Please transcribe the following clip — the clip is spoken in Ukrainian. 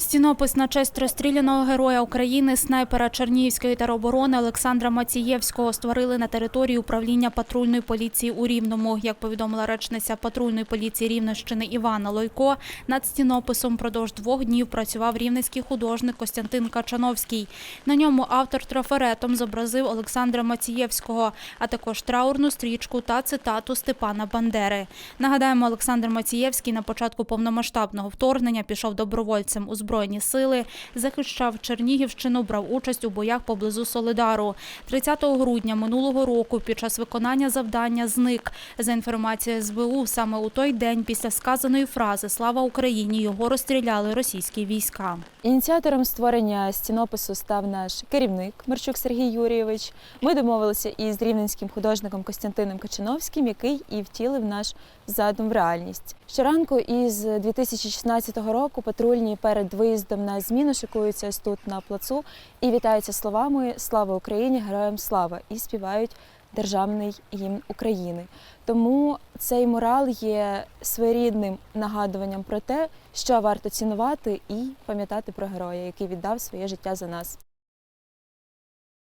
Стінопис на честь розстріляного героя України, снайпера Чернігівської тероборони Олександра Мацієвського створили на території управління патрульної поліції у Рівному. Як повідомила речниця патрульної поліції Рівненщини Івана Лойко, над стінописом продовж двох днів працював рівненський художник Костянтин Качановський. На ньому автор трафаретом зобразив Олександра Мацієвського, а також траурну стрічку та цитату Степана Бандери. Нагадаємо, Олександр Мацієвський на початку повномасштабного вторгнення пішов добровольцем у Збройні сили, захищав Чернігівщину, брав участь у боях поблизу Солидару. 30 грудня минулого року під час виконання завдання зник. За інформацією СБУ, саме у той день після сказаної фрази Слава Україні його розстріляли російські війська. Ініціатором створення стінопису став наш керівник Марчук Сергій Юрійович. Ми домовилися із рівненським художником Костянтином Качановським, який і втілив наш задум в реальність. Щоранку із 2016 року патрульні перед виїздом на зміну шикуються ось тут на плацу і вітаються словами Слава Україні! Героям слава! і співають державний гімн України. Тому цей мурал є своєрідним нагадуванням про те, що варто цінувати і пам'ятати про героя, який віддав своє життя за нас.